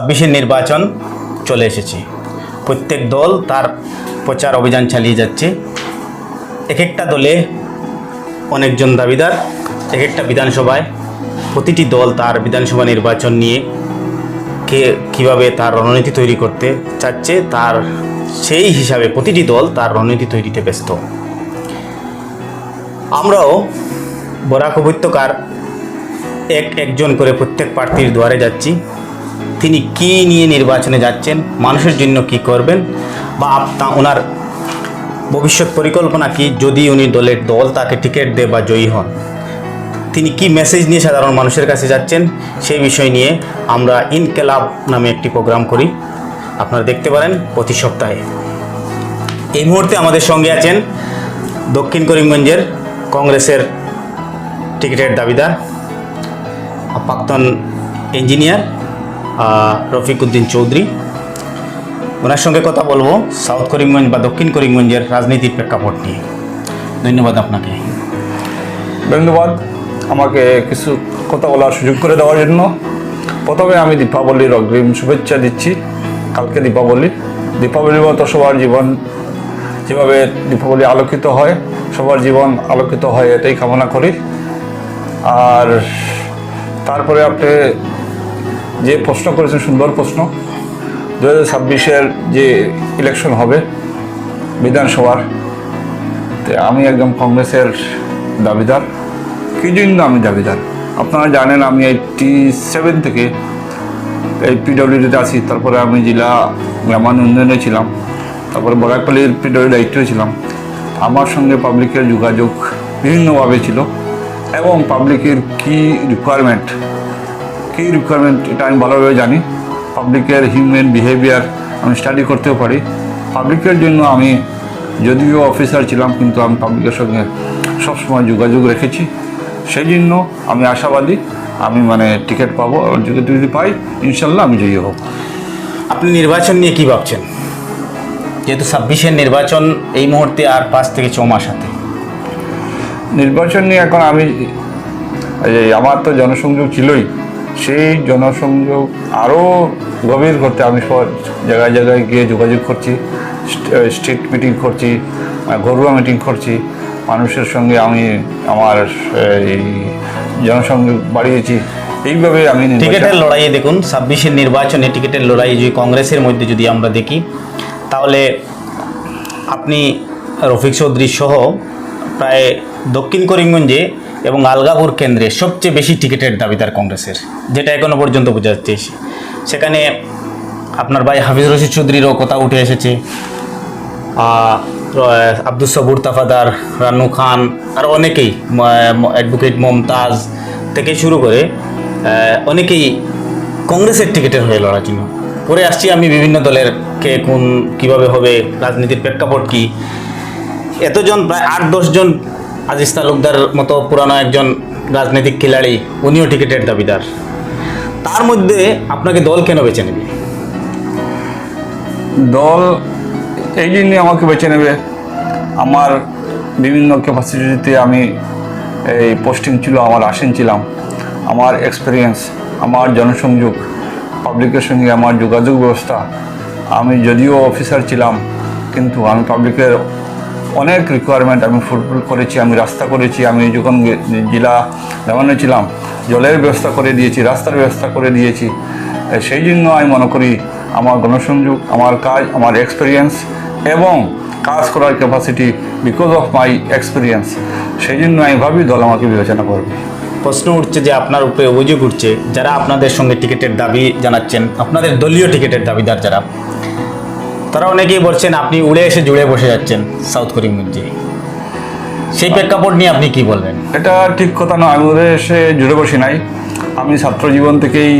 ছাব্বিশের নির্বাচন চলে এসেছে। প্রত্যেক দল তার প্রচার অভিযান চালিয়ে যাচ্ছে। এক একটা দলে অনেকজন দাবিদার এক একটা বিধানসভায় প্রতিটি দল তার বিধানসভা নির্বাচন নিয়ে কে কীভাবে তার রণনীতি তৈরি করতে চাচ্ছে, তার সেই হিসাবে প্রতিটি দল তার রণনীতি তৈরিতে ব্যস্ত। আমরাও বরাক উপত্যকার এক একজন করে প্রত্যেক প্রার্থীর দুয়ারে যাচ্ছি। তিনি কি নিয়ে নির্বাচনে যাচ্ছেন, মানুষের জন্য কি করবেন, বা আপ- তা ওনার ভবিষ্যৎ পরিকল্পনা কি, যদি উনি দলের দল তাকে টিকিট দেয় বা জয়ী হন। তিনি কি মেসেজ নিয়ে সাধারণ মানুষের কাছে যাচ্ছেন, সেই বিষয় নিয়ে আমরা ইনকেলাব নামে একটি প্রোগ্রাম করি। আপনারা দেখতে পারেন প্রতি সপ্তাহে। এই মুহূর্তে আমাদের সঙ্গে আছেন দক্ষিণ করিমগঞ্জের কংগ্রেসের টিকিটের দাবিদার, প্রাক্তন ইঞ্জিনিয়ার আহ, রফিক উদ্দিন চৌধুরী। ওনার সঙ্গে কথা বলব সাউথ করিমগঞ্জ বা দক্ষিণ করিমগঞ্জের রাজনীতির প্রেক্ষাপট নিয়ে। ধন্যবাদ আপনাকে। ধন্যবাদ আমাকে কিছু কথা বলার সুযোগ করে দেওয়ার জন্য। প্রথমে আমি দীপাবলির অগ্রিম শুভেচ্ছা দিচ্ছি। কালকে দীপাবলি। দীপাবলির মতো সবার জীবন যেভাবে দীপাবলি আলোকিত হয় সবার জীবন আলোকিত হয় এটাই কামনা করি। আর তারপরে আপনি যে প্রশ্ন করেছেন, সুন্দর প্রশ্ন। দু হাজার ছাব্বিশের যে ইলেকশন হবে বিধানসভার আমি একদম কংগ্রেসের দাবিদার। কি জন্য আমি দাবিদার। আপনারা জানেন, আমি এইটটি সেভেন থেকে এই পিডব্লিউডিতে আছি। তারপরে আমি জেলা গ্রামায়ণ উন্নয়নে ছিলাম। তারপরে বরাকপালির পিডব্লিউ দায়িত্বে ছিলাম। আমার সঙ্গে পাবলিকের যোগাযোগ বিভিন্নভাবে ছিল এবং পাবলিকের কি রিকোয়ারমেন্ট কী রিকোয়ারমেন্ট এটা আমি ভালোভাবে জানি। পাবলিকের হিউম্যান বিহেভিয়ার আমি স্টাডি করতেও পারি। পাবলিকের জন্য আমি যদিও অফিসার ছিলাম কিন্তু আমি পাবলিকের সঙ্গে সবসময় যোগাযোগ রেখেছি। সেই জন্য আমি আশাবাদী আমি মানে টিকিট পাবো যদি যদি পাই ইনশাল্লাহ আমি জয়ী হব। আপনি নির্বাচন নিয়ে কী ভাবছেন? যেহেতু ছাব্বিশের নির্বাচন এই মুহূর্তে আর পাঁচ থেকে ছ মাস হাতে। নির্বাচন নিয়ে এখন আমি আমার তো জনসংযোগ ছিলই। সেই জনসংযোগ আরও গভীর করতে আমি সব জায়গায় জায়গায় গিয়ে যোগাযোগ করছি স্ট্রিট মিটিং করছি ঘরোয়া মিটিং করছি। মানুষের সঙ্গে আমি আমার, এই, জনসংযোগ বাড়িয়েছি। এইভাবে আমি টিকিটের লড়াইয়ে দেখুন, ছাব্বিশের নির্বাচনে টিকিটের লড়াই যদি কংগ্রেসের মধ্যে যদি আমরা দেখি, তাহলে আপনি রফিক চৌধুরী সহ প্রায় দক্ষিণ করিমগঞ্জে এবং আলগাপুর কেন্দ্রে সবচেয়ে বেশি টিকিটের দাবিদার কংগ্রেসের, যেটা এখনও পর্যন্ত বোঝা যাচ্ছে। সেখানে আপনার ভাই হাফিজ রশিদ চৌধুরীরও কথা উঠে এসেছে। আব্দুল সবুর তাফাদার, রানু খান, আর অনেকেই অ্যাডভোকেট মমতাজ থেকে শুরু করে অনেকেই কংগ্রেসের টিকিটের হয়ে লড়ার জন্য পরে আসছি আমি বিভিন্ন দলের কে কোন, কীভাবে হবে, রাজনীতির প্রেক্ষাপট কী। এতজন, প্রায় আট দশজন আজিজ তালুকদার মতো পুরানো একজন রাজনৈতিক খিলাড়ি, উনিও টিকিটের দাবিদার। তার মধ্যে আপনাকে দল কেন বেছে নেবে? দল এই জন্যই আমাকে বেছে নেবে। আমার বিভিন্ন ক্যাপাসিটিতে আমি এই পোস্টিং ছিল, আমার আসেন ছিলাম। আমার এক্সপিরিয়েন্স আমার জনসংযোগ পাবলিকের সঙ্গে আমার যোগাযোগ ব্যবস্থা। আমি যদিও অফিসার ছিলাম, কিন্তু আমি পাবলিকের অনেক রিকোয়ারমেন্ট আমি ফুলফিল করেছি, আমি রাস্তা করেছি, আমি যখন জেলা দেওয়ানে ছিলাম, জলের ব্যবস্থা করে দিয়েছি, রাস্তার ব্যবস্থা করে দিয়েছি। সেই জন্য আমি মনে করি আমার গণসংযোগ, আমার কাজ, আমার এক্সপিরিয়েন্স এবং কাজ করার capacity because of my experience সেই জন্য আমি ভাবি দল আমাকে বিবেচনা করবে। প্রশ্ন উঠছে যে আপনার উপরে অভিযোগ উঠছে, যারা আপনাদের সঙ্গে টিকিটের দাবি জানাচ্ছেন, আপনাদের দলীয় টিকিটের দাবিদার যারা তারা অনেকেই বলছেন, আপনি উড়ে এসে জুড়ে বসে যাচ্ছেন সাউথ করিমগঞ্জে সেই প্রেক্ষাপট নিয়ে আপনি কি বলবেন? এটা ঠিক কথা নয়। আমি ওদের এসে জুড়ে বসি নাই। আমি ছাত্র জীবন থেকেই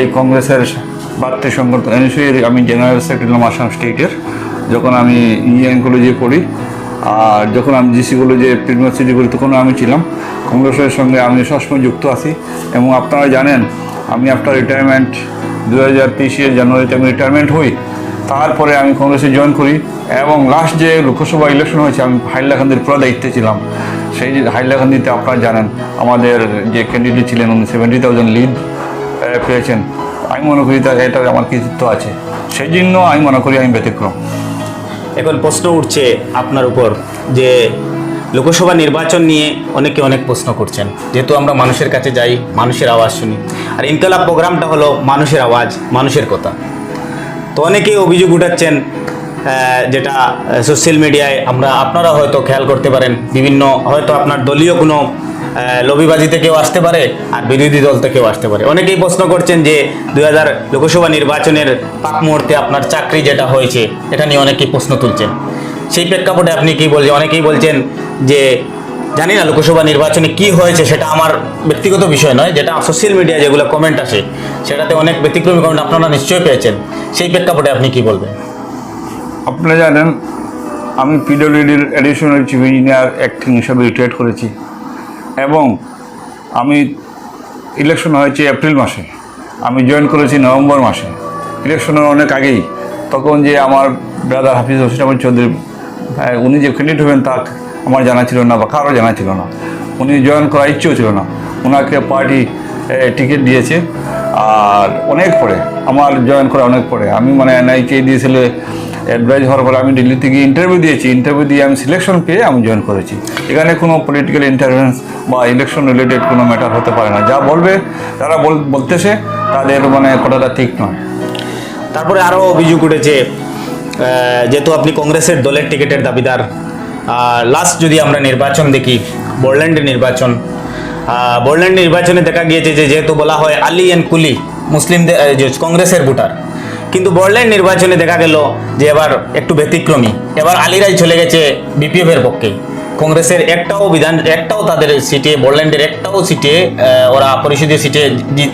এই কংগ্রেসের বাড়তি সংগঠন এনএসইর আমি জেনারেল সেক্রেটারি আসাম স্টেটের যখন আমি ইঞ্জিনিয়ারিং কলেজে পড়ি, আর যখন আমি জিসি কলেজে ইউনিভার্সিটি করি তখন আমি ছিলাম। কংগ্রেসের সঙ্গে আমি সবসময় যুক্ত আছি। এবং আপনারা জানেন, আমি আফটার রিটায়ারমেন্ট দু হাজার তেইশের জানুয়ারিতে আমি রিটায়ারমেন্ট হই। তারপরে আমি কংগ্রেসে জয়েন করি এবং লাস্ট যে লোকসভা ইলেকশন হয়েছে, আমি হাইলাকান্দির পুরো দায়িত্বে ছিলাম। সেই হাইলাকান্দিতে আপনারা জানেন, আমাদের যে ক্যান্ডিডেট ছিলেন উনি সেভেন্টি থাউজেন্ড লিড পেয়েছেন। আমি মনে করি তা এটা আমার কৃতিত্ব আছে। সেই জন্য আমি মনে করি আমি ব্যতিক্রম। এখন প্রশ্ন উঠছে আপনার উপর যে লোকসভা নির্বাচন নিয়ে অনেকে অনেক প্রশ্ন করছেন। যেহেতু আমরা মানুষের কাছে যাই, মানুষের আওয়াজ শুনি। আর ইনকালাব প্রোগ্রামটা হলো মানুষের আওয়াজ, মানুষের কথা। তো অনেকেই অভিযোগ উঠাচ্ছেন যেটা সোশ্যাল মিডিয়ায় আমরা আপনারা হয়তো খেয়াল করতে পারেন। বিভিন্ন হয়তো আপনার দলীয় কোনো আহ, লবিবাজিতে কেউ আসতে পারে আর বিরোধী দল থেকেও আসতে পারে। অনেকেই প্রশ্ন করছেন যে দুই হাজার লোকসভা নির্বাচনের পাক মুহূর্তে আপনার চাকরি যেটা হয়েছে এটা নিয়ে অনেকেই প্রশ্ন তুলছেন। সেই প্রেক্ষাপটে আপনি কি বলছেন অনেকেই বলছেন যে জানি না লোকসভা নির্বাচনে কি হয়েছে, সেটা আমার ব্যক্তিগত বিষয় নয়, যেটা সোশ্যাল মিডিয়ায় যেগুলো কমেন্ট আসে, সেটাতে অনেক ব্যতিক্রমী কমেন্ট আপনারা নিশ্চয়ই পেয়েছেন। সেই প্রেক্ষাপটে আপনি কি বলবেন? আপনারা জানেন, আমি পিডব্লিউডির অ্যাডিশনাল চিফ ইঞ্জিনিয়ার অ্যাক্টিং হিসাবে রিটায়ার করেছি এবং আমি ইলেকশন হয়েছে এপ্রিল মাসে। আমি জয়েন করেছি নভেম্বর মাসে। ইলেকশনের অনেক আগেই, তখন যে আমার ব্রাদার হাফিজ হোসেন চৌধুরী উনি যে ক্যান্ডিডেট হবেন তা আমার জানা ছিল না বা কারও জানা ছিল না। উনি জয়েন করার ইচ্ছেও ছিল না। ওনাকে পার্টি টিকিট দিয়েছে। আর অনেক পরে, আমার জয়েন করা অনেক পরে। আমি মানে এনআইকে দিয়েছিল অ্যাডভাইস হওয়ার পরে আমি দিল্লিতে গিয়ে ইন্টারভিউ দিয়েছি। ইন্টারভিউ দিয়ে আমি সিলেকশন পেয়ে আমি জয়েন করেছি। এখানে কোনো পলিটিক্যাল ইন্টারভেন্স বা ইলেকশন রিলেটেড কোনো ম্যাটার হতে পারে না। যা বলবে তারা বল- বলতেছে, তাদের মানে কথাটা ঠিক নয়। তারপরে আরও অভিযোগ উঠেছে যেহেতু আপনি কংগ্রেসের দলের টিকিটের দাবিদার লাস্ট যদি আমরা নির্বাচন দেখি বোরল্যান্ডের নির্বাচন বোরল্যান্ড নির্বাচনে দেখা গিয়েছে যে যেহেতু বলা হয় আলি অ্যান্ড কুলি মুসলিমদের কংগ্রেসের ভোটার, কিন্তু বোরল্যান্ড নির্বাচনে দেখা গেল যে এবার একটু ব্যতিক্রমী, এবার আলিরাই চলে গেছে বিপিএফ এর পক্ষে। কংগ্রেসের একটাও বিধান, একটাও তাদের সিটে বোরল্যান্ডের একটাও সিটে ওরা পরিষদীয় সিটে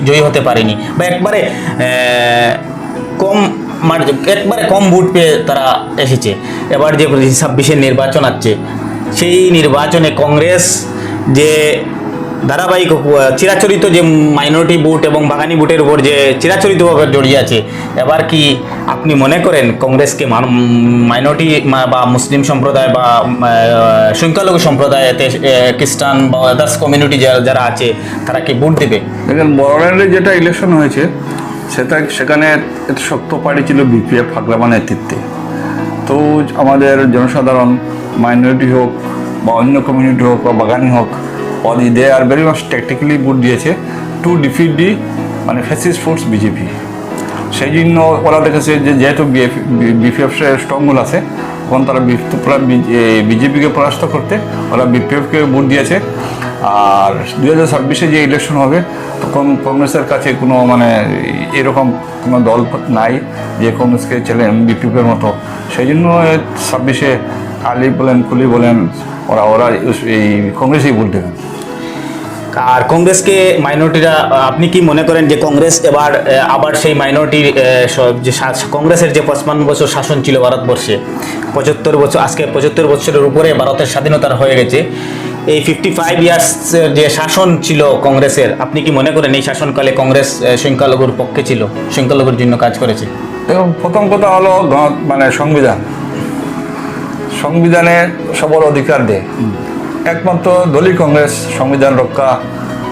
জয়ী হতে পারেনি। বা একবারে কম মার্জ- একবারে কম ভোট পেয়ে তারা এসেছে। এবার যে ছাব্বিশের নির্বাচন আছে সেই নির্বাচনে কংগ্রেস যে ধারাবাহিক চিরাচরিত যে মাইনরিটি ভোট এবং বাগানি ভোটের উপর যে চিরাচরিতভাবে জড়িয়ে আছে, এবার কি আপনি মনে করেন কংগ্রেসকে মাইনরিটি বা মুসলিম সম্প্রদায় বা সংখ্যালঘু সম্প্রদায়তে খ্রিস্টান বা আদার্স কমিউনিটি যারা আছে, তারা কি ভোট দেবে? দেখেন বড়োল্যান্ডে যেটা ইলেকশন হয়েছে সেটা সেখানে শক্ত পার্টি ছিল বিপিএফ ফাগলামা নেতৃত্বে। তো আমাদের জনসাধারণ মাইনরিটি হোক বা অন্য কমিউনিটি হোক বা বাগানি হোক অদি they are very much tactically vote দিয়েছে টু ডিফিট দি মানে ফ্যাসিস্ট ফোর্স বিজেপি সেই জন্য ওরা দেখেছে যে যেহেতু বিপিএফ স্ট্রংগুল আছে, তখন তারা বিজেপিকে পরাস্ত করতে ওরা বিপিএফকে ভোট দিয়েছে। আর দু হাজার ছাব্বিশে যে ইলেকশন হবে কংগ্রেসের কাছে কোনো মানে এরকম কোনো দল নাই, যে কংগ্রেসকে ছেলে বিপিএফের মতো। সেই জন্য ছাব্বিশে আলি বলেন, কুলি বলেন, ওরা ওরা এই কংগ্রেসই ভোট দেবেন আর কংগ্রেসকে মাইনরিটিরা, আপনি কি মনে করেন যে কংগ্রেস এবার আবার সেই মাইনরিটির যে কংগ্রেসের যে পঁচপান্ন বছর শাসন ছিল ভারতবর্ষে, পঁচাত্তর বছর, আজকে পঁচাত্তর বছরের উপরে ভারতের স্বাধীনতার হয়ে গেছে। এই ফিফটি ফাইভ ইয়ার্স যে শাসন ছিল কংগ্রেসের, আপনি কি মনে করেন এই শাসনকালে কংগ্রেস সংখ্যালঘুর পক্ষে ছিল? সংখ্যালঘুর জন্য কাজ করেছে। এবং প্রথম কথা হলো মানে সংবিধান। সংবিধানে সবল অধিকার দেয়। একমাত্র দলীয় কংগ্রেস সংবিধান রক্ষা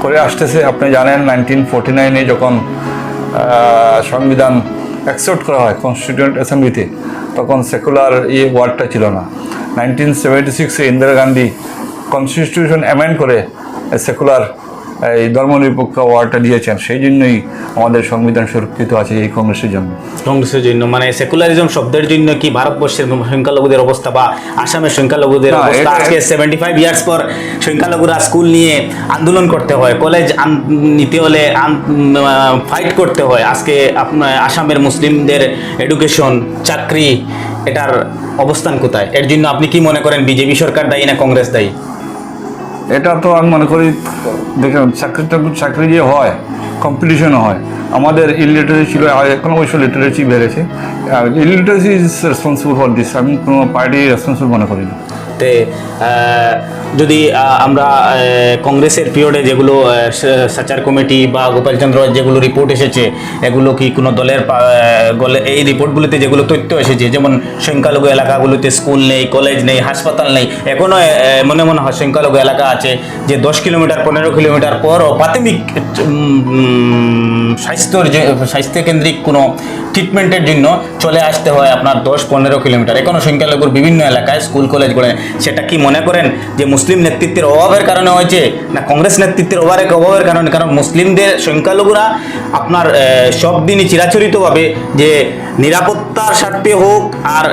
করে আসতেছে, আপনি জানেন নাইনটিন ফোরটি নাইনে যখন সংবিধান অ্যাকসেপ্ট করা হয় কনস্টিটিউয়েন্ট অ্যাসেম্বলিতে তখন সেকুলার ইয়ে ওয়ার্ডটা ছিল না। নাইনটিন সেভেন্টি সিক্সে ইন্দিরা গান্ধী কনস্টিটিউশন অ্যামেন্ড করে সেকুলার এই ধর্মনিরপেক্ষ ওয়ার্ডটা দিয়েছেন সেই জন্যই আমাদের সংবিধান সুরক্ষিত আছে এই কংগ্রেসের জন্য। কংগ্রেসের জন্য মানে সেকুলারিজম শব্দের জন্য কি ভারতবর্ষের সংখ্যালঘুদের অবস্থা বা আসামের সংখ্যালঘুদের অবস্থা? আজকে সেভেন্টি ফাইভ ইয়ার্স পর সংখ্যালঘুরা স্কুল নিয়ে আন্দোলন করতে হয় কলেজ নিতে হলে ফাইট করতে হয়। আজকে আপনার আসামের মুসলিমদের এডুকেশন চাকরি এটার অবস্থান কোথায়? এর জন্য আপনি কি মনে করেন বিজেপি সরকার দায়ী না কংগ্রেস দায়ী? এটা তো আমি মনে করি দেখেন চাকরিটা চাকরি যে হয় কম্পিটিশনও হয়। আমাদের ইলিটারেসি ছিল এখন অবশ্য লিটারেসি বেড়েছে। Illiteracy is responsible for this আমি কোনো পার্টি রেসপন্সিবল মনে করি না। আহ, যদি আমরা কংগ্রেসের পিরিয়ডে যেগুলো সাচার কমিটি বা গোপালচন্দ্র যেগুলো রিপোর্ট এসেছে এগুলো কি কোনো দলের এই রিপোর্টগুলোতে যেগুলো তথ্য এসেছে যেমন সংখ্যালঘু এলাকাগুলোতে স্কুল নেই কলেজ নেই হাসপাতাল নেই এখনও মনে মনে হয় সংখ্যালঘু এলাকা আছে যে দশ কিলোমিটার পনেরো কিলোমিটার পরও প্রাথমিক স্বাস্থ্যর যে স্বাস্থ্যকেন্দ্রিক কোনো ট্রিটমেন্টের জন্য চলে আসতে হয় আপনার দশ পনেরো কিলোমিটার। এখনও সংখ্যালঘুর বিভিন্ন এলাকায় স্কুল কলেজগুলো নেই। সেটা কি মনে করেন যে মুসলিম নেতৃত্বের অভাবের কারণে হয়েছে, না কংগ্রেস নেতৃত্বের অভাবের অভাবের কারণে? কারণ মুসলিমদের সংখ্যালঘুরা আপনার সব দিনই চিরাচরিতভাবে যে নিরাপত্তার স্বার্থে হোক আর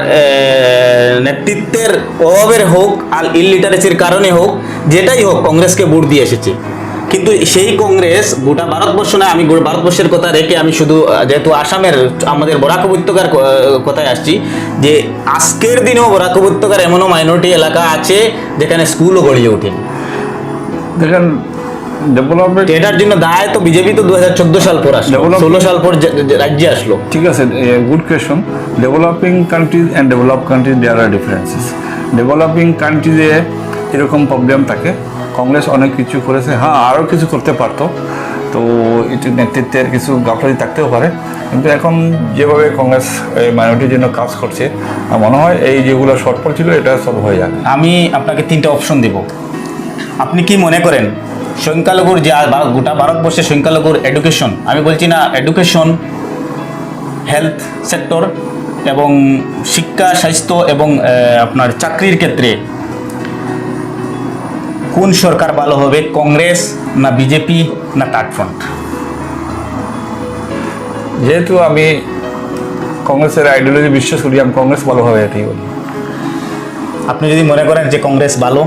নেতৃত্বের অভাবের হোক আর ইলিটারেসির কারণে হোক, যেটাই হোক কংগ্রেসকে ভোট দিয়ে এসেছে। কিন্তু সেই কংগ্রেস গোটা ভারতবর্ষ না আমি ভারতবর্ষের কথা রেখে আমি শুধু যেহেতু আসামের আমাদের বরাক উপত্যকার কথায় আসছি যে আজকের দিনেও বরাক উপত্যকার এমনও মাইনরিটি এলাকা আছে যেখানে স্কুলও গড়িয়ে ওঠেনি। দেখেন ডেভেলপমেন্ট এটার জন্য দায় তো বিজেপি তো দু হাজার চোদ্দ সাল পর আসলো ষোলো সাল পর রাজ্যে আসলো। ঠিক আছে good question developing countries and develop countries there are differences developing কান্ট্রিজে এরকম প্রবলেম থাকে। কংগ্রেস অনেক কিছু করেছে। হ্যাঁ আরও কিছু করতে পারতো। তো এটি নেতৃত্বের কিছু গাফলারি থাকতেও পারে। কিন্তু এখন যেভাবে কংগ্রেস এই মাইনরিটির জন্য কাজ করছে মনে হয় এই যেগুলো শর্টফল ছিল, এটা সব হয়ে যাবে। আমি আপনাকে তিনটা অপশন দেব। আপনি কি মনে করেন, সংখ্যালঘুর যে গোটা ভারতবর্ষের সংখ্যালঘুর এডুকেশন আমি বলছি না এডুকেশন হেলথ সেক্টর এবং শিক্ষা, স্বাস্থ্য এবং আপনার চাকরির ক্ষেত্রে কোন সরকার ভালো হবে কংগ্রেস না বিজেপি না থার্ড ফ্রন্ট? যেহেতু আমি কংগ্রেসের আইডিওলজি বিশ্বাস করি আমি কংগ্রেস ভালো হবে এটাই বলি। আপনি যদি মনে করেন যে কংগ্রেস ভালো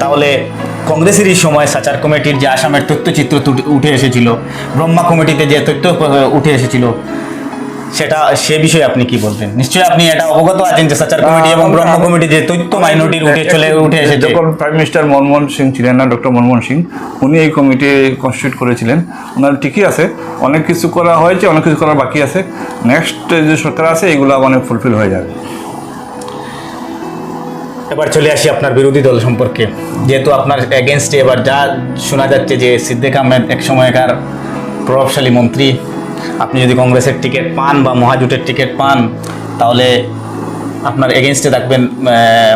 তাহলে কংগ্রেসেরই সময় সাচার কমিটির যে আসামের তথ্যচিত্র উঠে এসেছিল ব্রহ্মা কমিটিতে যে তথ্য উঠে এসেছিল সেটা সে বিষয়ে আপনি কি বলবেন? নিশ্চয়ই আপনি এটা অবগত আছেন যে সাচার কমিটি এবং ব্রহ্মা কমিটি যে তথ্য মাইনরিটির উঠে চলে উঠে এসেছে। যখন প্রাইম মিনিস্টার মনমোহন সিং ছিলেন না ডক্টর মনমোহন সিং উনি এই কমিটি কনস্টিটিউট করেছিলেন। ওনার ঠিকই আছে অনেক কিছু করা হয়েছে অনেক কিছু করা বাকি আছে। নেক্সট যে সরকার আছে এগুলো মানে ফুলফিল হয়ে যাবে। এবার চলে আসি আপনার বিরোধী দল সম্পর্কে। যেহেতু আপনার এগেনস্টে এবার যা শোনা যাচ্ছে যে সিদ্দিক আহমেদ এক সময়কার প্রভাবশালী মন্ত্রী আপনি যদি কংগ্রেসের টিকিট পান বা মহাজোটের টিকিট পান, তাহলে আপনার এগেনস্টে থাকবেন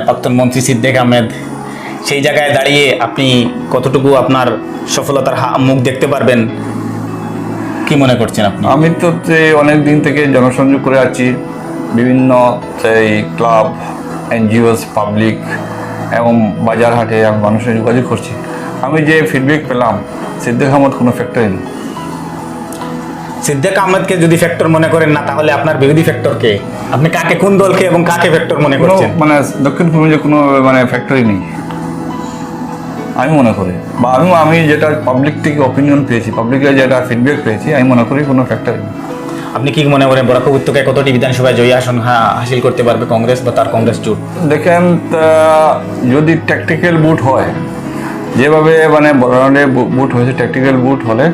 প্রাক্তন মন্ত্রী সিদ্দিক আহমেদ। সেই জায়গায় দাঁড়িয়ে আপনি কতটুকু আপনার সফলতার মুখ দেখতে পারবেন? কি মনে করছেন আপনি? আমি তো অনেক দিন থেকে জনসংযোগ করে আছি, বিভিন্ন সেই ক্লাব, এনজিওস, পাবলিক এবং বাজার হাটে আমি মানুষের যোগাযোগ করছি। আমি যে ফিডব্যাক পেলাম, সিদ্দিক আহমদ কোনো ফ্যাক্টরি নেই। সিদ্দিক আহমেদকে যদি ফ্যাক্টর মনে করেন না তাহলে আপনার বিরোধী ফ্যাক্টর কে? আপনি কাকে কোন দলকে এবং কাকে ফ্যাক্টর মনে করছেন? মানে দক্ষিণ পূর্বে কোনো মানে ফ্যাক্টরি নেই। আমি মনে করি। বা আমি আমি যেটা পাবলিক থেকে অপিনিয়ন পেয়েছি পাবলিকের যেটা ফিডব্যাক পেয়েছি আমি মনে করি কোনো ফ্যাক্টরি নেই। আপনি কি মনে করেন বরাক উপত্যকায় কতটি বিধানসভায় জয়ী আসন হাসিল করতে পারবে কংগ্রেস বা তার কংগ্রেস জোট? দেখেন যদি ট্যাকটিক্যাল বুট হয় যেভাবে মানে বড়ে বুট হয়েছে ট্যাকটিক্যাল বুট হলে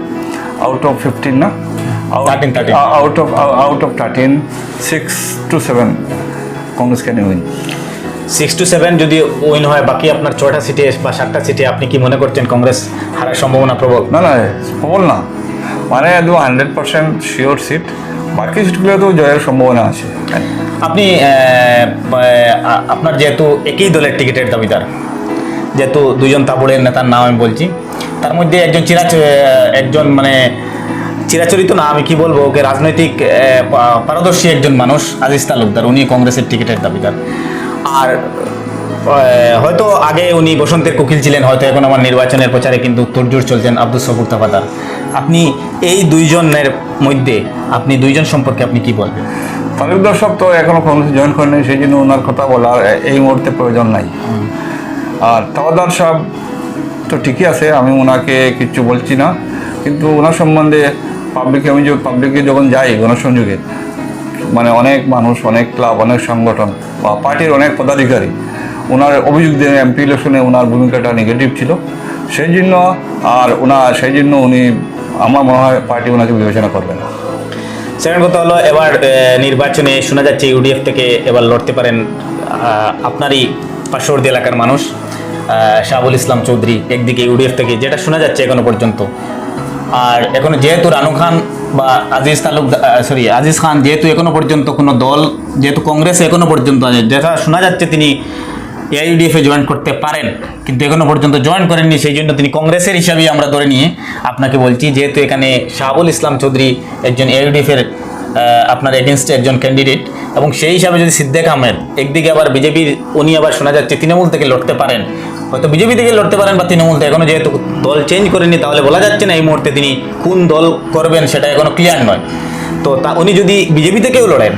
আউট অফ ফিফটিন না? 13, 13 out of out of thirteen six two seven Congress can win six two seven যদি উইন হয় বাকি আপনার ছটা সিটে বা সাতটা সিটে আপনি কি মনে করছেন কংগ্রেস হারার সম্ভাবনা প্রবল? না না প্রবল না। মানে একদম হান্ড্রেড পার্সেন্ট শিওর সিট বাকি সিটগুলো তো জয়ের সম্ভাবনা আছে। আপনি আপনার যেহেতু একই দলের টিকিটের দাবিদার যেহেতু দুজন তাবড়ের নেতার নাম আমি বলছি তার মধ্যে একজন চিরাচ একজন মানে চিরাচরিত না, আমি কি বলব, ওকে রাজনৈতিক পারদর্শী একজন মানুষ, আজিজ তালুকদার, উনি কংগ্রেসের টিকিটের দাবিদার। আর হয়তো আগে উনি বসন্তের কোকিল ছিলেন, হয়তো এখন আমার নির্বাচনের প্রচারে কিন্তু তোড়জোড় চলছেন আব্দুল সবুর তাফাদার। আপনি এই দুইজনের মধ্যে, আপনি দুইজন সম্পর্কে আপনি কি বলবেন? তালুকদার সব তো এখনও কংগ্রেস জয়েন করেনি, সেই জন্য ওনার কথা বলার এই মুহূর্তে প্রয়োজন নাই। আর তাওয়াদার সাহেব তো ঠিকই আছে, আমি ওনাকে কিচ্ছু বলছি না, কিন্তু ওনার সম্বন্ধে পাবলিকে আমি যে পাবলিকে যখন যাই গণসংযোগে মানে অনেক মানুষ, অনেক ক্লাব অনেক সংগঠন, বা পার্টির অনেক পদাধিকারী ওনার অভিযোগ দিয়ে এমপি ইলেকশনে ওনার ভূমিকাটা নেগেটিভ ছিল। সেই জন্য আর ওনার সেই জন্য উনি, আমার মনে হয় পার্টি ওনাকে বিবেচনা করবে না। সেকেন্ড কথা হলো, এবার নির্বাচনে শোনা যাচ্ছে ইউডিএফ থেকে এবার লড়তে পারেন আপনারই পার্শ্ববর্তী এলাকার মানুষ শাহাবুল ইসলাম চৌধুরী, একদিকে ইউডিএফ থেকে, যেটা শোনা যাচ্ছে এখনও পর্যন্ত। আর এখন যেহেতু রানু খান বা আজিজ তালুক সরি আজিজ খান যেহেতু এখনও পর্যন্ত কোনো দল, যেহেতু কংগ্রেসে এখনও পর্যন্ত যেটা শোনা যাচ্ছে তিনি এআইডিএফে জয়েন করতে পারেন, কিন্তু এখনও পর্যন্ত জয়েন করেননি, সেই জন্য তিনি কংগ্রেসের হিসাবেই আমরা ধরে নিয়ে আপনাকে বলছি, যেহেতু এখানে শাহাবুল ইসলাম চৌধুরী একজন এআইডিএফের আপনার এগেনস্টে একজন ক্যান্ডিডেট এবং সেই হিসাবে যদি সিদ্দেক আহমেদ, একদিকে আবার বিজেপির, উনি আবার শোনা যাচ্ছে, তৃণমূল থেকে লড়তে পারেন হয়তো বিজেপি থেকে লড়তে পারেন বা তৃণমূল থেকে। এখনও যেহেতু দল চেঞ্জ করেনি, তাহলে বলা যাচ্ছে না এই মুহূর্তে তিনি কোন দল করবেন সেটা এখনও ক্লিয়ার নয়। তো তা উনি যদি বিজেপি থেকেও লড়েন,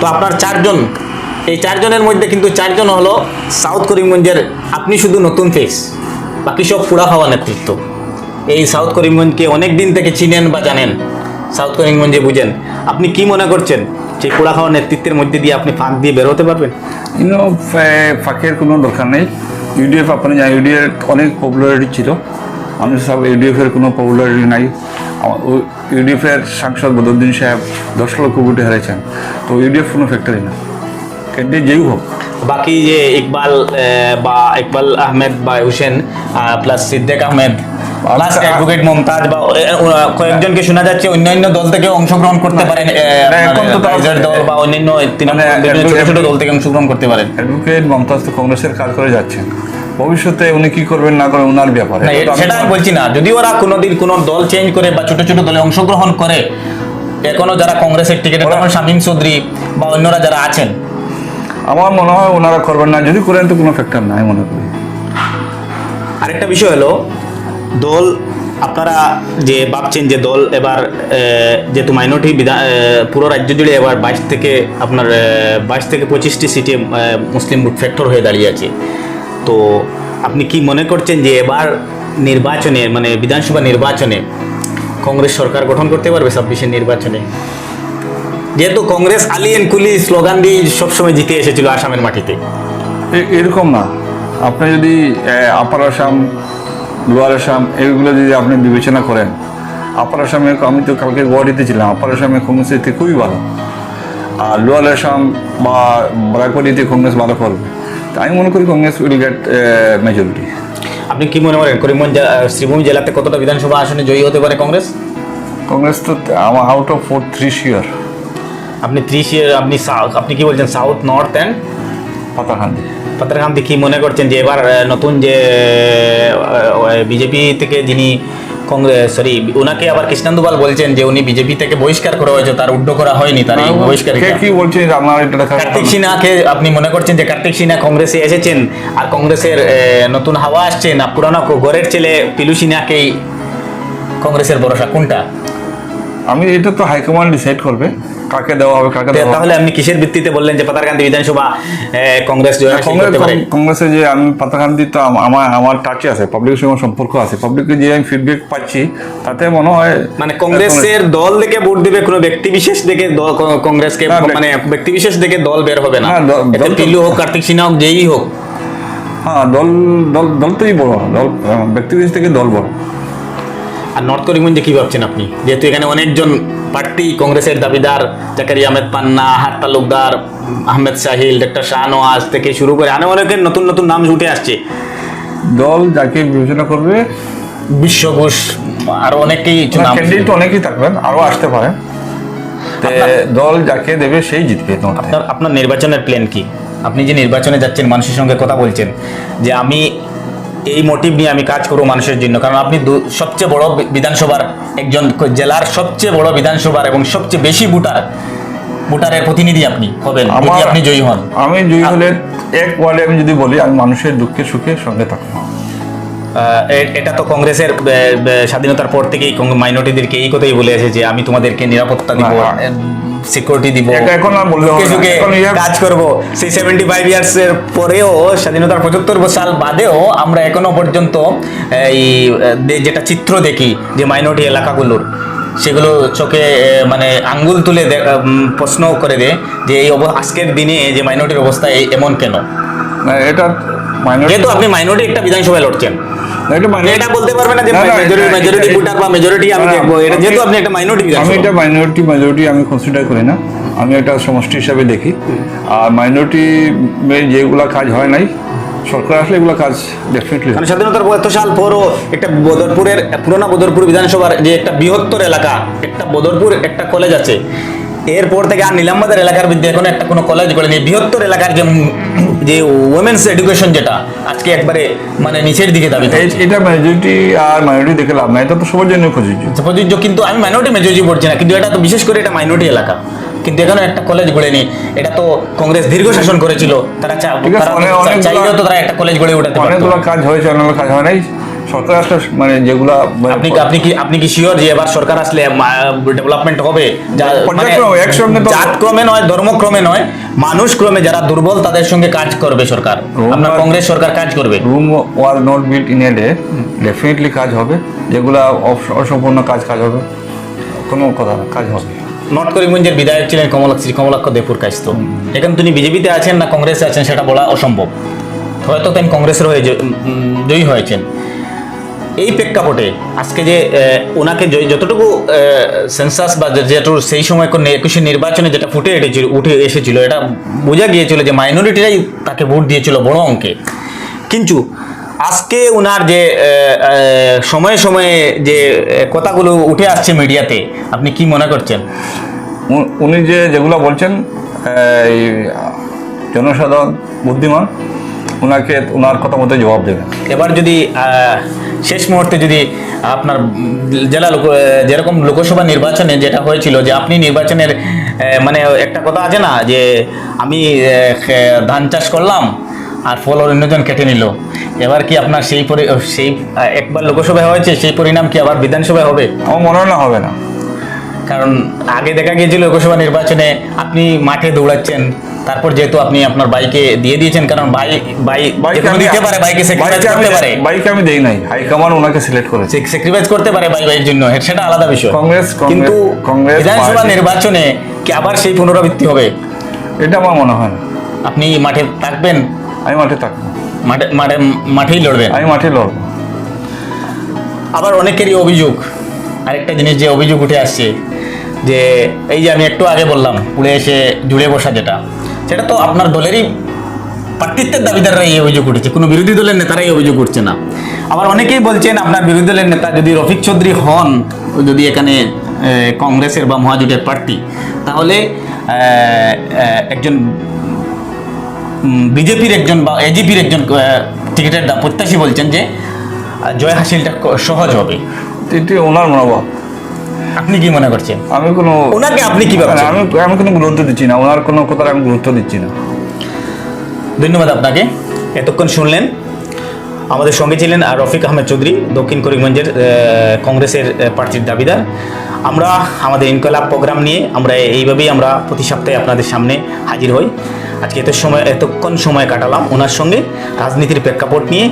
তো আপনার চারজন, এই চারজনের মধ্যে কিন্তু চারজন হলো সাউথ করিমগঞ্জের আপনি শুধু নতুন ফেস বাকি সব পুরা খাওয়া নেতৃত্ব। এই সাউথ করিমগঞ্জকে অনেক দিন থেকে চিনেন বা জানেন সাউথ করিমগঞ্জে বুঝেন। আপনি কি মনে করছেন যে পোড়া খাওয়া নেতৃত্বের মধ্যে দিয়ে আপনি ফাঁক দিয়ে বেরোতে পারবেন? ফাঁকের কোনো দরকার নেই। ইউডিএফ আপনারা জানেন ইউডিএফ অনেক পপুলারিটি ছিল। আমি সব ইউডিএফের কোনো পপুলারিটি নাই। ইউডিএফের সাংসদ বদরুদ্দিন সাহেব দশ লক্ষ ভোটে হারিয়েছেন। তো ইউডিএফ কোনো ফ্যাক্টরি না। ক্যান্ডিডেট যেই হোক। বাকি যে ইকবাল বা ইকবাল আহমেদ বা হুসেন প্লাস সিদ্দেক আহমেদ আচ্ছা। অ্যাডভোকেট মমতাজ বা কয়েকজনকে শোনা যাচ্ছে অন্যান্য দল থেকে অংশগ্রহণ করতে পারেন এখন তো দল বা অন্যান্য মানে ছোট ছোট দল থেকে অংশগ্রহণ করতে পারেন। অ্যাডভোকেট মমতাজ তো কংগ্রেসের কাজ করে যাচ্ছেন ভবিষ্যতে উনি কি করবেন না করবেন ওনার ব্যাপারে। সেটা বলছি না। যদি ওরা কোনোদিন কোনো দল চেঞ্জ করে বা ছোট ছোট দলে অংশগ্রহণ করে এখনও যারা কংগ্রেসের টিকিটে যেমন শামীম চৌধুরী বা অন্যরা যারা আছেন। আমার মনে হয় ওনারা করবেন না যদি করেন তো কোনো ফ্যাক্টর নাই মনে করি। আরেকটা বিষয় হলো দল, আপনারা যে ভাবছেন যে দল এবার যেহেতু মাইনরিটি বিধান পুরো রাজ্য জুড়ে এবার বাইশ থেকে আপনার বাইশ থেকে পঁচিশটি সিটে মুসলিম ভোট ফ্যাক্টর হয়ে দাঁড়িয়ে আছে। তো আপনি কি মনে করছেন যে এবার নির্বাচনে মানে বিধানসভা নির্বাচনে কংগ্রেস সরকার গঠন করতে পারবে ছাব্বিশের নির্বাচনে? যেহেতু কংগ্রেস আলিয়েন কুলি স্লোগান দিয়ে সবসময় জিতে এসেছিল আসামের মাটিতে। এরকম না। আপনি যদি আপার আসাম লোয়ার আসাম এইগুলো যদি আপনি বিবেচনা করেন আপার আসামে আমি তো কালকে গুয়াহাটিতে ছিলাম আপার আসামে কংগ্রেসের খুবই ভালো। আর লোয়ার আসাম বা বরাকবাড়িতে কংগ্রেস ভালো করবে তো আমি মনে করি কংগ্রেস উইল গেট মেজরিটি আপনি কি মনে করেন করিমগঞ্জ শ্রীভূমি জেলাতে কতটা বিধানসভা আসনে জয়ী হতে পারে কংগ্রেস? কংগ্রেস তো আমার আউট অফ ফোর থ্রি শিয়ার আপনি ত্রিশ আপনি সাউথ আপনি কি বলছেন south north and Patharkandi. Patharkandi কি মনে করছেন যে এবার নতুন যে বিজেপি থেকে যিনি কংগ্রেস সরি ওনাকে আবার কৃষ্ণান্দু পাল বলছেন যে উনি বিজেপি থেকে বহিষ্কার করা হয়েছে তার উড্ড করা হয়নি তার এই বহিষ্কার কি বলছে যে আমার দেখা কার্তিক সিনহাকে আপনি মনে করছেন যে কার্তিক সিনহা কংগ্রেসে এসেছেন আর কংগ্রেসের নতুন হাওয়া আসছে না পুরানো ঘরের ছেলে পিলু সিনহাকেই কংগ্রেসের ভরসা কোনটা? আমি এটা তো হাইকমান্ড ডিসাইড করবে। কাকে দেওয়া হবে কাকে দেওয়া তাহলে আপনি কিসের ভিত্তিতে বললেন যে পাতারকান্দি বিধানসভা কংগ্রেস জয় কংগ্রেস যে আমি পাতাকান্দি তো আমার আমার টাচে আছে পাবলিকের সঙ্গে সম্পর্ক আছে। পাবলিকে যে আমি ফিডব্যাক পাচ্ছি তাতে মনে হয় মানে কংগ্রেসের দল দেখে ভোট দিবে কোনো ব্যক্তি বিশেষ দেখে কংগ্রেসকে মানে ব্যক্তি বিশেষ দেখে দল বের হবে না। পিলু হোক কার্তিক সিনহা হোক যেই হোক। হ্যাঁ দল দল দল তোই বড় দল আহ, ব্যক্তিবিশেষ থেকে দল বড়। আর নর্থ করিমগঞ্জে কি ভাবছেন আপনি? যেহেতু এখানে অনেকজন প্রার্থী কংগ্রেসের দাবিদার জাকারি আহমেদ পান্না হাত তালুকদার আহমেদ সাহিল ডক্টর শাহনওয়াজ থেকে শুরু করে আরও অনেকের নতুন নতুন নাম উঠে আসছে। দল যাকে বিবেচনা করবে বিশ্ব ঘোষ আরও অনেকেই ক্যান্ডিডেট অনেকেই থাকবেন আরও আসতে পারেন দল যাকে দেবে সেই জিতবে আপনার আপনার নির্বাচনের প্ল্যান কি? আপনি যে নির্বাচনে যাচ্ছেন মানুষের সঙ্গে কথা বলছেন যে আমি এই মোটিভ নিয়ে আমি কাজ করব মানুষের জন্য। কারণ আপনি সবচেয়ে বড় বিধানসভার একজন জেলার সবচেয়ে বড় বিধানসভার এবং সবচেয়ে বেশি ভোটার ভোটারের প্রতিনিধি আপনি হবেন যদি আপনি জয়ী হন। আমি জয়ী হলে এক ওয়ার্ডে আমি যদি বলি আমি মানুষের দুঃখে সুখে সঙ্গে থাকব। এটা তো কংগ্রেসের স্বাধীনতার পর থেকেই মাইনরিটিদেরকে এই কথাই বলে এসেছে যে আমি তোমাদেরকে নিরাপত্তা দিব। সিকিউরিটি দিব। এখন আর বললে। এখন কাজ করব। সেই সেভেন্টি ফাইভ ইয়ার্স এর পরেও স্বাধীনতার পঁচাত্তর সাল বাদেও আমরা এখনও পর্যন্ত এই যেটা চিত্র দেখি যে মাইনরিটি এলাকাগুলোর সেগুলো চোখে মানে আঙ্গুল তুলে প্রশ্ন করে দেয় যে এই আজকের দিনে যে মাইনরিটির অবস্থা এমন কেন? এটা মাইনরিটি যেহেতু আপনি মাইনরিটি একটা বিধানসভায় লড়ছেন। এটা বলতে পারবেন না যে না, না, মেজরিটি মেজরিটি ভোটার বা মেজরিটি আমি না, না, দেখব। এটা যেহেতু আপনি একটা মাইনরিটি আমি এটা মাইনরিটি মেজরিটি আমি কনসিডার করি না। আমি একটা সমষ্টি হিসাবে দেখি। আর মাইনরিটি যেগুলা কাজ হয় নাই সরকার আসলে এগুলো কাজ ডেফিনেটলি মানে স্বাধীনতার এত সাল পরও একটা বদরপুরের পুরোনো বদরপুর বিধানসভার যে একটা বৃহত্তর এলাকা একটা বদরপুর একটা কলেজ আছে। এরপর থেকে আর নিলামবাজার এলাকার মধ্যে এখন একটা কোনো কলেজ করেনি বৃহত্তর এলাকার যে যে উমেন্স এডুকেশন যেটা আজকে একবারে মানে নিচের দিকে দাবি এটা মেজরিটি আর মাইনরিটি দেখে লাভ নাই এটা তো সবার জন্য প্রযোজ্য। প্রযোজ্য কিন্তু আমি মাইনরিটি মেজরিটি পড়ছি না কিন্তু এটা তো বিশেষ করে এটা মাইনরিটি এলাকা। কিন্তু এখানে একটা কলেজ গড়েনি এটা তো কংগ্রেস দীর্ঘ শাসন করেছিল তারা চাইলেও তো তারা একটা কলেজ গড়ে উঠাতে অনেকগুলো কাজ হয়েছে অনেকগুলো কাজ হয় নাই। সরকার আসলে মানে যেগুলা মানে আপনি আপনি কি আপনি কি শিওর যে এবার সরকার আসলে ডেভেলপমেন্ট হবে? মানে পর্যায়ক্রমে, একসঙ্গে তো- জাত ক্রমে নয় ধর্মক্রমে নয় মানুষ ক্রমে যারা দুর্বল তাদের সঙ্গে কাজ করবে সরকার। আপনার কংগ্রেস সরকার কাজ করবে। Rome was not built in a day definitely কাজ হবে। যেগুলা অস- অসম্পূর্ণ কাজ কাজ হবে। কোনো কথা না কাজ হবে। নর্থ করিমগঞ্জের বিধায়ক ছিলেন কমলাক্ষ শ্রী কমলাক্ষ দেবপুর কাইস্ত এখন তিনি বিজেপিতে আছেন না কংগ্রেসে আছেন সেটা বলা অসম্ভব। হয়তো তিনি কংগ্রেসের হয়ে জয়ী হয়েছেন। এই প্রেক্ষাপটে আজকে যে ওনাকে যতটুকু সেন্সাস বা যেটুকু সেই সময় একুশে নির্বাচনে যেটা ফুটে এসেছিল উঠে এসেছিল, এটা বোঝা গিয়েছিল যে মাইনরিটিরাই তাকে ভোট দিয়েছিল বড় অঙ্কে। কিন্তু আজকে ওনার যে সময়ে সময়ে যে কথাগুলো উঠে আসছে মিডিয়াতে, আপনি কি মনে করছেন? উনি যে যেগুলো বলছেন জনসাধারণ বুদ্ধিমান ওনাকে ওনার কথা মতো জবাব দেবেন এবার যদি শেষ মুহূর্তে যদি আপনার জেলা লোক যেরকম লোকসভা নির্বাচনে যেটা হয়েছিল যে আপনি নির্বাচনের মানে একটা কথা আছে না যে আমি ধান চাষ করলাম আর ফল অন্যজন কেটে নিল। এবার কি আপনার সেই পরি সেই একবার লোকসভায় হয়েছে সেই পরিণাম কি আবার বিধানসভায় হবে? আমার মনে হয় না হবে না। কারণ আগে দেখা গিয়েছিল লোকসভা নির্বাচনে আপনি মাঠে দৌড়াচ্ছেন তারপর যেহেতু আপনি আপনার বাইকে দিয়ে দিয়েছেন কারণ বাই বাই বাইকে আমি দিতে পারে বাইকে স্যাক্রিফাইস করতে পারে। বাইকে আমি দেই নাই হাইকমান্ড ওনাকে সিলেক্ট করেছে। স্যাক্রিফাইস করতে পারে বাই বাইয়ের জন্য সেটা আলাদা বিষয়। কংগ্রেস- কংগ্রেস- কিন্তু কংগ্রেস বিধানসভা নির্বাচনে কি আবার সেই পুনরাবৃত্তি হবে? এটা আমার মনে হয় না। আপনি মাঠে থাকবেন? আমি মাঠে থাকব। মাঠে মাঠে মাঠেই লড়বেন? আমি মাঠে লড়বো। আবার অনেকেরই অভিযোগ আরেকটা জিনিস যে অভিযোগ উঠে আসছে যে এই যে আমি একটু আগে বললাম উড়ে এসে জুড়ে বসা যেটা। সেটা তো আপনার দলেরই প্রার্থিত্বের দাবিদাররা এই অভিযোগ উঠেছে কোনো বিরোধী দলের নেতারা এই অভিযোগ করছে না। আবার অনেকেই বলছেন আপনার বিরোধী দলের নেতা যদি রফিক চৌধুরী হন, যদি এখানে কংগ্রেসের বা মহাজোটের প্রার্থী, তাহলে একজন বিজেপির একজন বা এজিপির একজন টিকিটের প্রত্যাশী বলছেন যে জয় হাসিলটা সহজ হবে। এটি ওনার মনোভাব। আপনি কি মনে করছেন? আমি কোনো ওনাকে আপনি কি ভাবছেন? আমি আমি কোনো গুরুত্ব দিচ্ছি না। ওনার কোনো কথার আমি গুরুত্ব দিচ্ছি না। ধন্যবাদ আপনাকে। এতক্ষণ শুনলেন আমাদের সঙ্গে ছিলেন আর রফিক আহমেদ চৌধুরী দক্ষিণ করিমগঞ্জের কংগ্রেসের প্রার্থীর দাবিদার। আমরা আমাদের ইনকলাব প্রোগ্রাম নিয়ে আমরা এইভাবেই আমরা প্রতি সপ্তাহে আপনাদের সামনে হাজির হই। আজকে এত সময় এতক্ষণ সময় কাটালাম ওনার সঙ্গে। রাজনীতির প্রেক্ষাপট নিয়ে